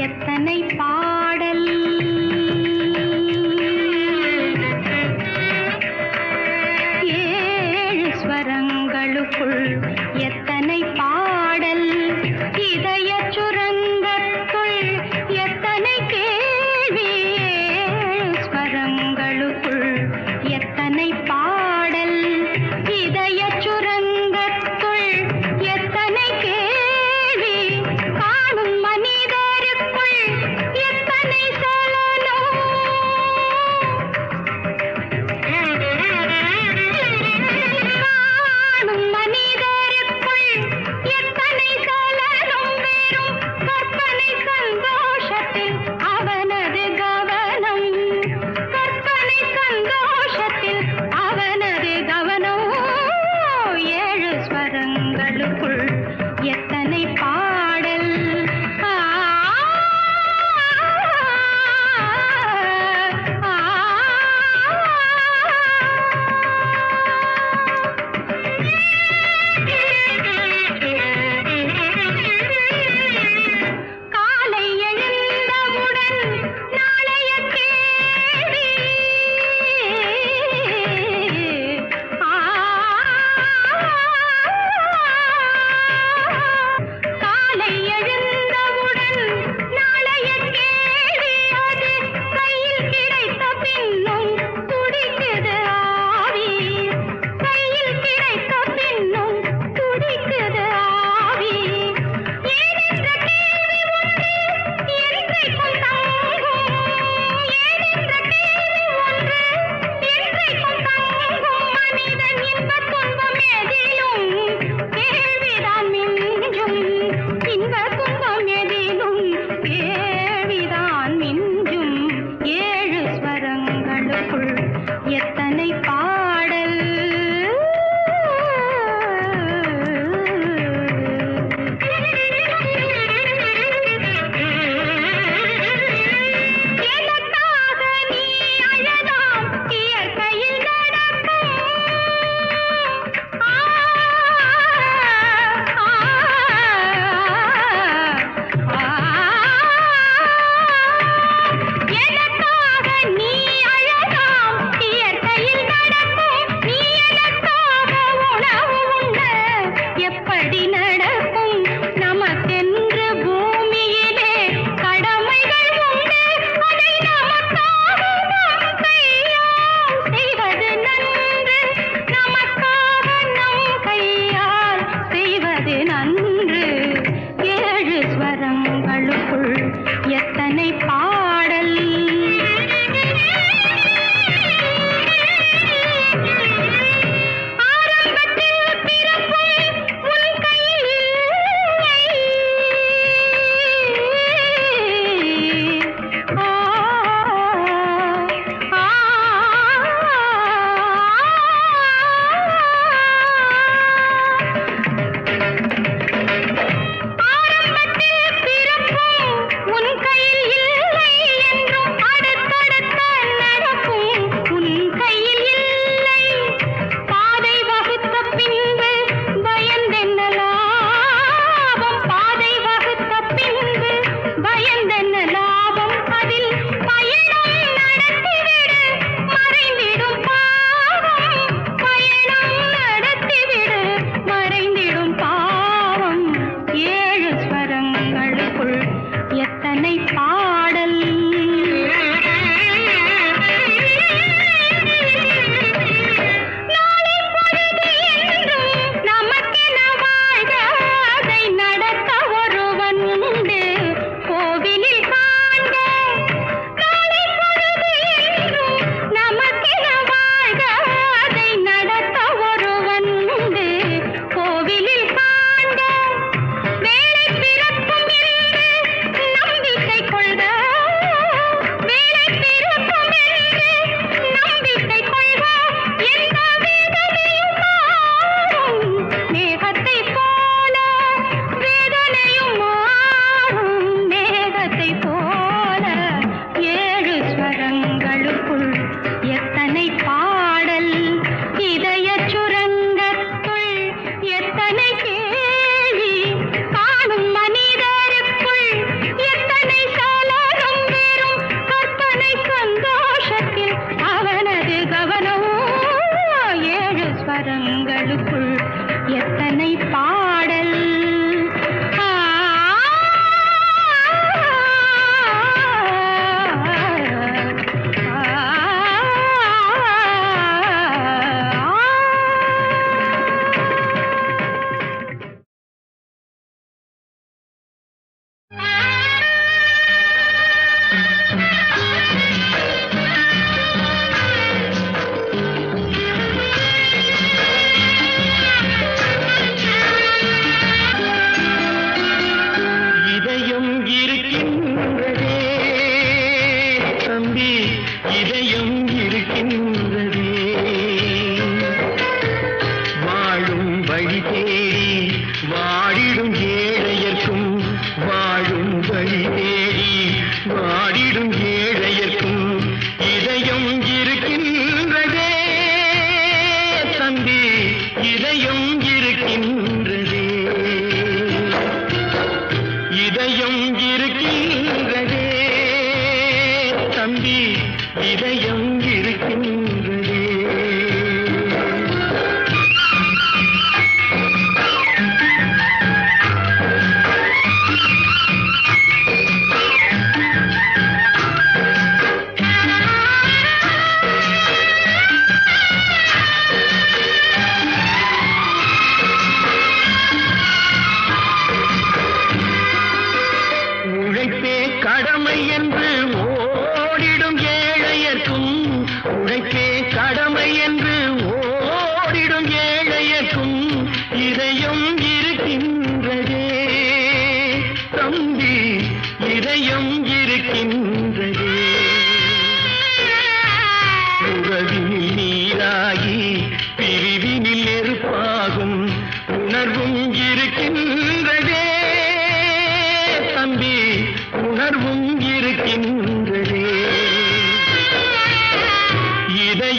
எத்தனை பாடல்?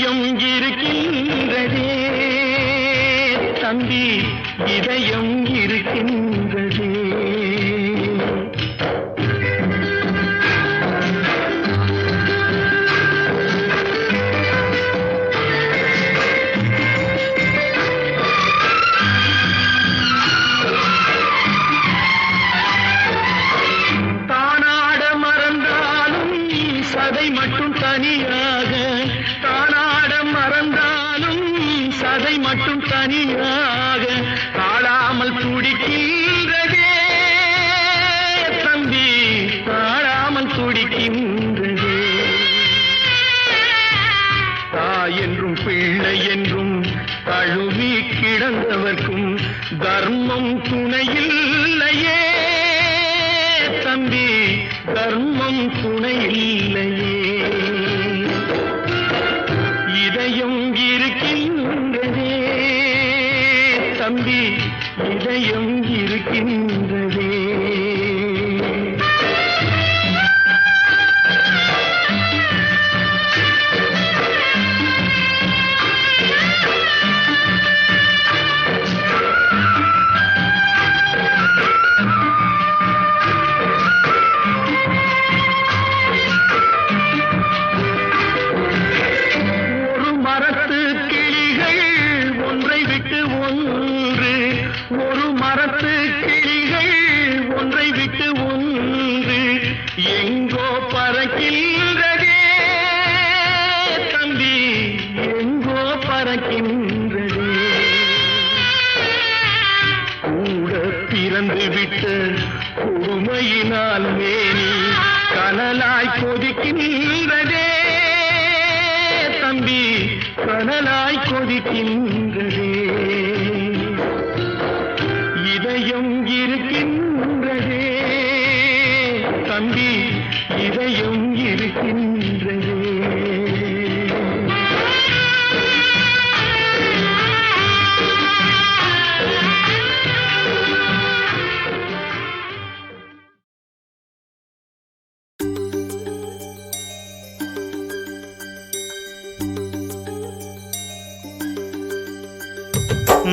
இதயம் இருக்கின்றதே. தம்பி இதயம் இருக்கின்ற கிடந்தவர்க்கும் தர்மம் துணையில்லையே. தம்பி தர்மம் துணையில்லையே. இதயம் இருக்கின்றதே. தம்பி இதயம் இருக்கின்ற ചിന്തി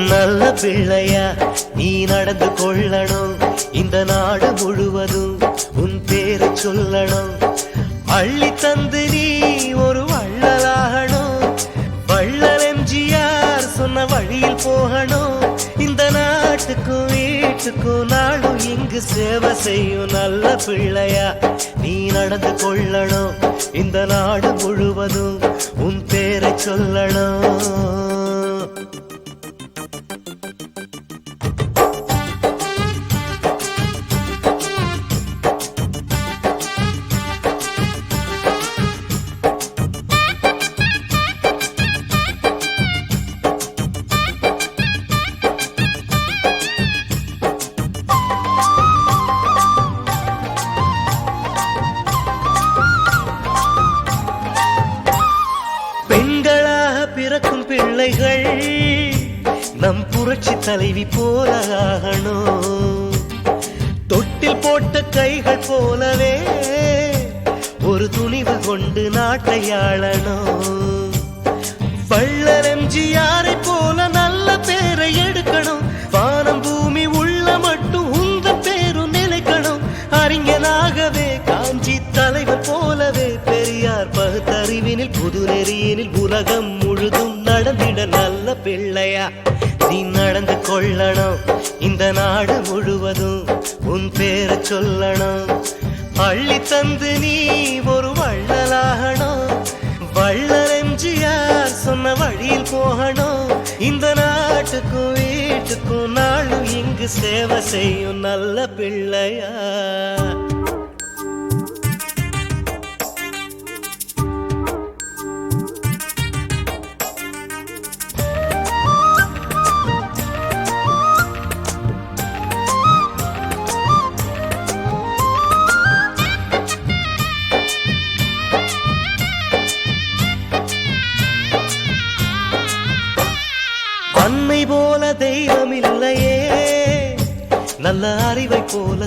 நல்ல பிள்ளையா நீ நடந்து கொள்ளணும். இந்த நாடு முழுவதும் உன் பேரை சொல்லணும். அள்ளி தந்து நீ ஒரு வள்ளலாகணும். வள்ளல் எம்ஜிஆர் சொன்ன வழியில் போகணும். இந்த நாட்டுக்கும் வீட்டுக்கும் நாடும் இங்கு சேவை செய்யும் நல்ல பிள்ளையா நீ நடந்து கொள்ளணும். இந்த நாடு முழுவதும் உன் பேரை சொல்லணும். பிள்ளைகள் போல ஆகணும் தொட்டில் போட்ட கைகள் போலவே ஒரு துணிவு கொண்டு நாட்டை ஆளணும் வள்ளல் எம்ஜிஆரை போல நல்ல பேரை எடுக்கணும் வானம் பூமி உள்ள மட்டும் உங்க பேரும் நிலைக்கணும் அறிஞனாகவே காஞ்சி தலைவர் போலவே பெரியார் பகுத்தறிவினில் புது நெறியினில் உலகம் முழுதும் நடந்திட நல்ல பிள்ளையா? விதி நடந்து கொள்ளணும். இந்த நாடு முழுவதும் உன் பேரை சொல்லணும். அள்ளி தந்து நீ ஒரு வள்ளலாகணும். வள்ளல் எம்ஜிஆர் சொன்ன வழியில் போகணும். இந்த நாட்டுக்கும் வீட்டுக்கும் நாளும் இங்கு சேவை செய்யும் நல்ல பிள்ளையா.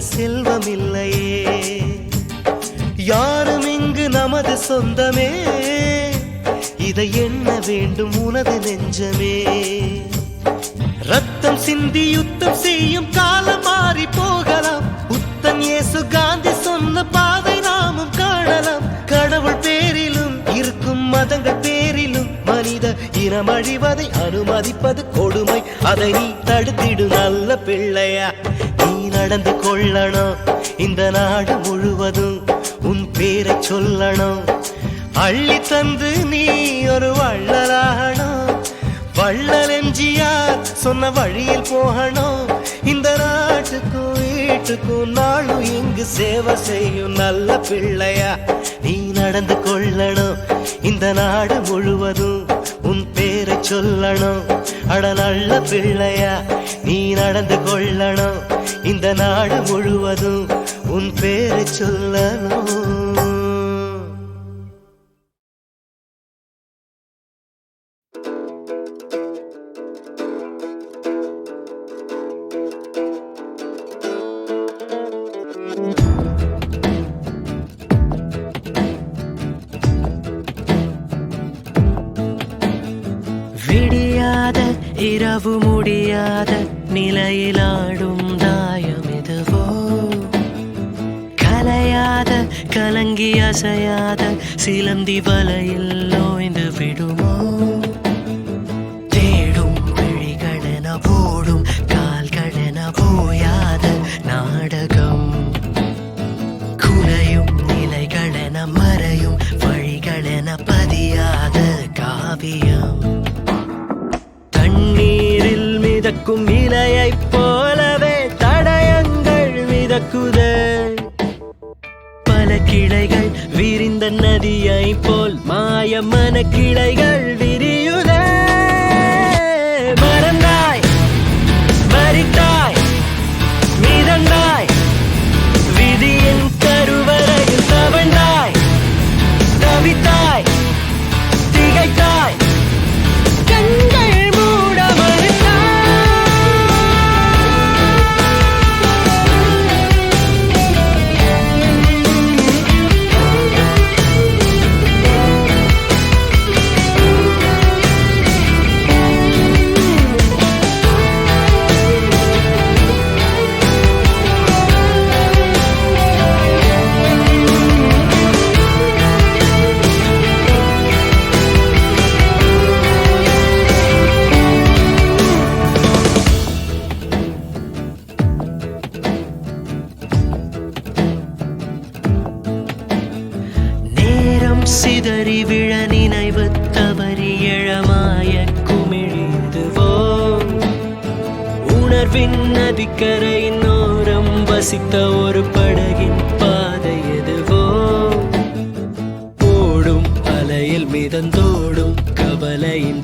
செல்வம் இல்லையே யாரும் இங்கு நமது சொந்தமே. இதை எண்ண வேண்டும் உனது நெஞ்சமே. ரத்தம் சிந்தி யுத்தம் செய்யும் காலம் மாறி போகலாம். புத்தன் இயேசு காந்தி சொன்ன பாதை நாமும் காணலாம். கடவுள் பேரிலும் இருக்கும் மதங்கள் பேரிலும் மனித இனம் அழிவதை அனுமதிப்பது கொடுமை. அதை நீ தடுத்திடு நல்ல பிள்ளையா. நடந்து கொள்ளணும். இந்த நாடு முழுவதும் உன் பேரை சொல்லணும். அள்ளி தந்து நீ ஒரு வள்ளலாகணும். வள்ளல் எம்ஜிஆர் சொன்ன வழியில் போகணும். இந்த நாட்டுக்கும் வீட்டுக்கும் நாளும் இங்கு சேவை செய்யும் நல்ல பிள்ளையா. நீ நடந்து கொள்ளணும். இந்த நாடு முழுவதும் உன் பேரை சொல்லணும். அட நல்ல பிள்ளையா நீ நடந்து கொள்ளணும். இந்த நாடு முழுவதும் உன் பேரை சொல்லணும்.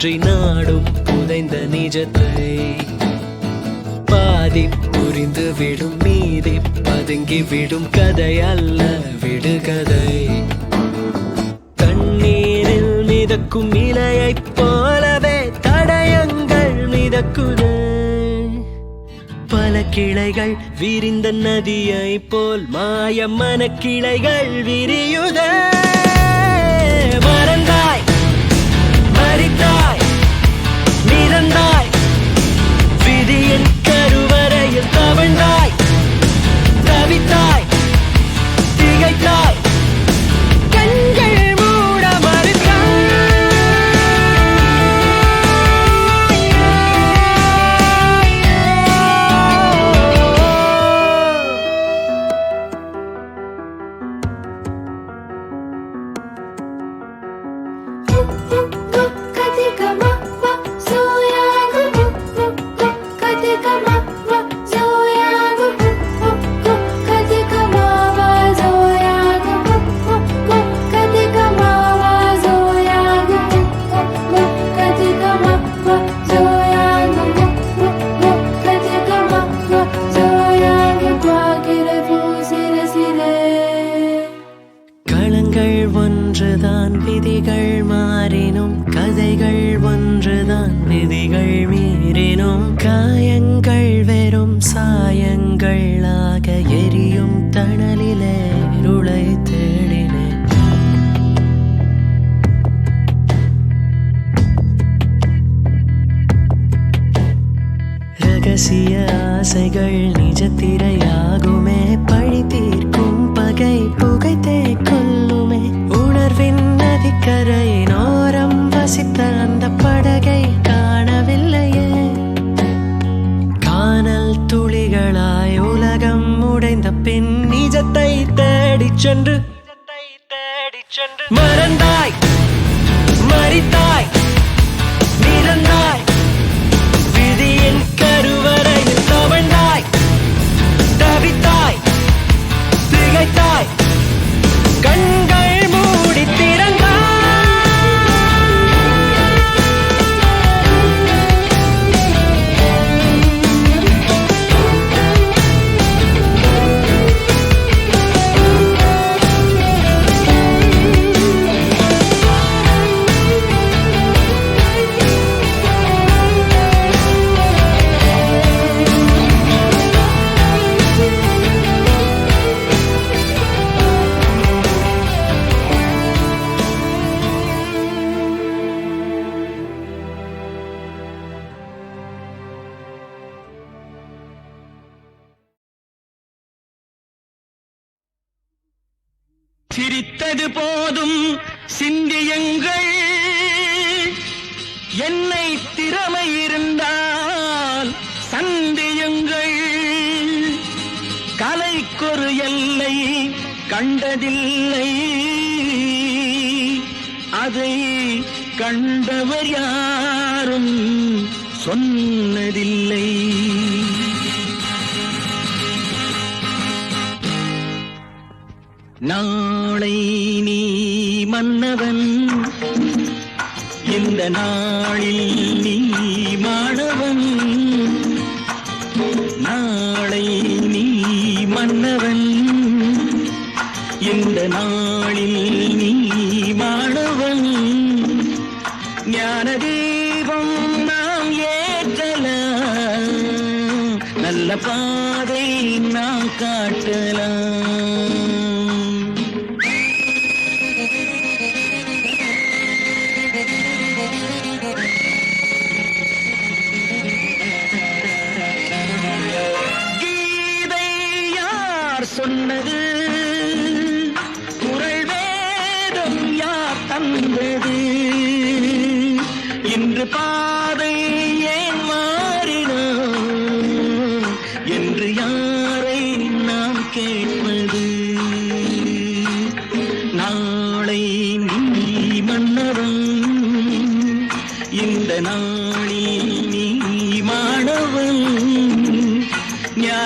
கவலையின்றி நாடும் புதைந்த நிஜத்தை. பாதி புரிந்து விடும் மீதி பதுங்கி விடும் கதை அல்ல விடுகதை. தண்ணீரில் மிதக்கும் இலையைப் போலவே தடயங்கள் மிதக்குது. பல கிளைகள் விரிந்த நதியை போல் மாய மன கிளைகள் விரியுதே. மறந்தாய். தவண்டாய் தவித்தாய் 眨眼 சிரித்தது போதும் சிந்தியுங்கள். என்னை திறமை இருந்தால் சந்தியுங்கள். கலைக்கொரு எல்லை கண்டதில்லை. அதை கண்டவர் யாரும் சொன்னதில்லை. நான் நாளை நீ மன்னவன். இந்த நாளில் நீ மாணவன். நாளை நீ மன்னவன். இந்த நாளில் நீ மாணவன். ஞான தீபம் நாம் ஏற்றலாம் நல்ல பாதை நாம் காட்டலாம்.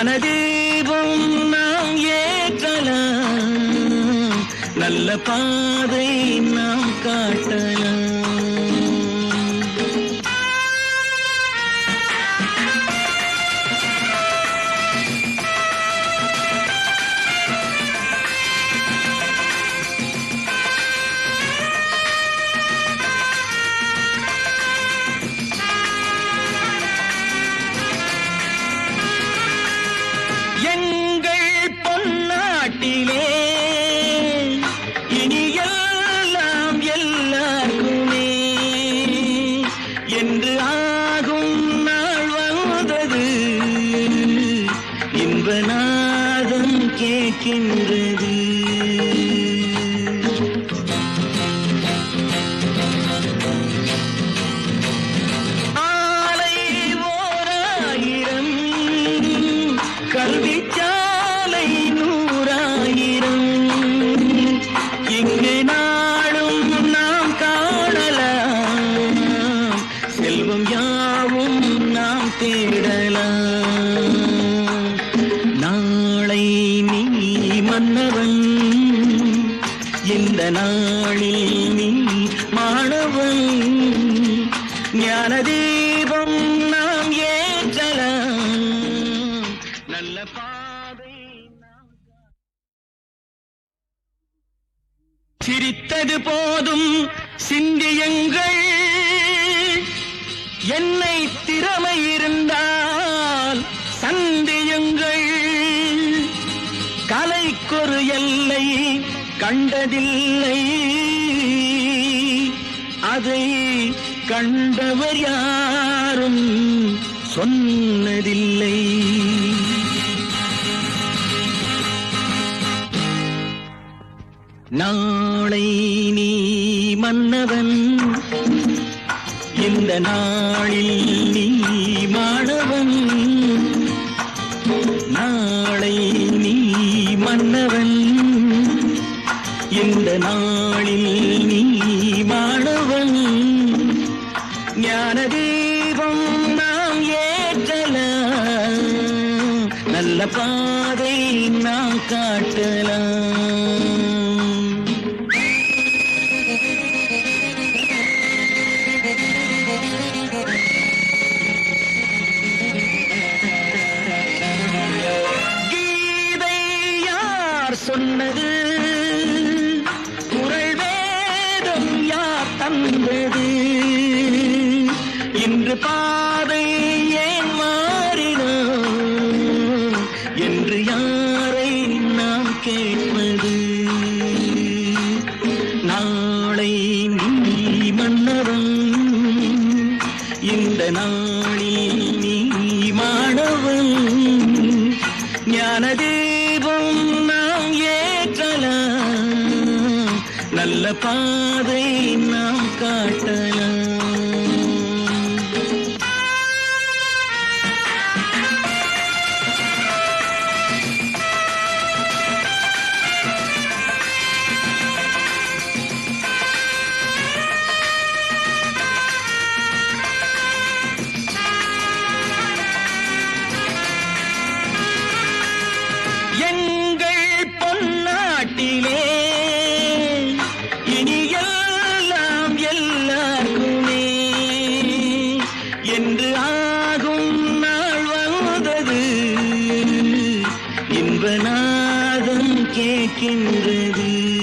ஞான தீபம் நாம் ஏற்றலாம். நல்ல பாதை நாம் காட்டலாம். இன்பநாதம் கேட்கின்றது. சிரித்தது போதும் சிந்தியுங்கள். என்னை திறமை இருந்தால் சந்தியுங்கள். கலைக்கொரு எல்லை கண்டதில்லை. அதை கண்டவர் யாரும் சொன்னதில்லை. நான் மன்னவன். இந்த நாளில் நீ மாணவன். நாளை நீ மன்னவன். இந்த நாளில் நீ மாணவன். ஞான தீபம் நாம் ஏற்றல. நல்ல பாதை நாம் காட்டலாம். ஞானதீபம் நாம் ஏற்றலாம். நல்ல பாதை தேவநாதம் கேட்கின்றது.